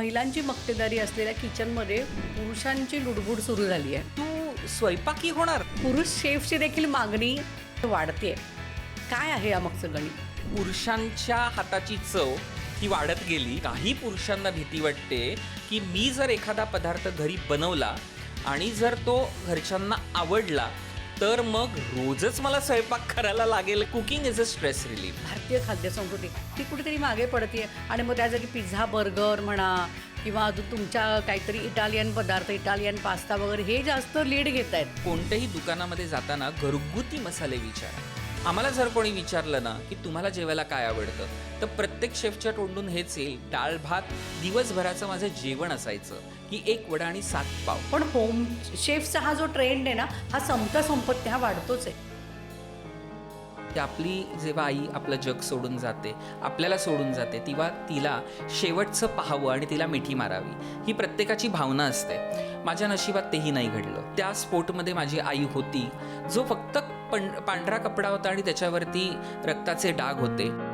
महिलांची मक्तेदारी असलेल्या किचनमध्ये पुरुषांची लुडबुड सुरू झाली आहे. तू स्वयंपाकी होणार. पुरुष शेफची देखील मागणी वाढते काय आहे या मागचं गणित पुरुषांच्या हाताची चव ही वाढत गेली. काही पुरुषांना भीती वाटते की मी जर एखादा पदार्थ घरी बनवला आणि जर तो घरच्यांना आवडला तर मग रोजच मला स्वयंपाक करायला लागेल. Cooking is a stress relief भारतीय खाद्यसंस्कृती ती कुठेतरी मागे पडते आणि मग त्या जागी पिझ्झा बर्गर म्हणा किंवा अजून तुमच्या काहीतरी इटालियन पदार्थ इटालियन पास्ता वगैरे हे जास्त लीड घेत आहेत कोणत्याही दुकानामध्ये जाताना घरगुती मसाले विचारा. आम्हाला जर कोणी विचारलं ना की तुम्हाला जेवायला काय आवडतं तर प्रत्येक शेफच्या तोंडून हेच येईल. डाळ भात दिवसभराचं माझं जेवण असायचं की एक वडा आणि सात पाव. पण होम शेफचा हा जो ट्रेंड आहे ना हा संपता संपत हा वाढतोच आहे. की आपली जेव्हा आई आपलं जग सोडून जाते आपल्याला सोडून जाते तेव्हा तिला शेवटचं पाहावं आणि तिला मिठी मारावी ही प्रत्येकाची भावना असते. माझ्या नशिबात तेही नाही घडलं. त्या स्पोर्टमध्ये माझी आई होती जो फक्त पण पांढरा कपडा होता आणि त्याच्यावरती रक्ताचे डाग होते.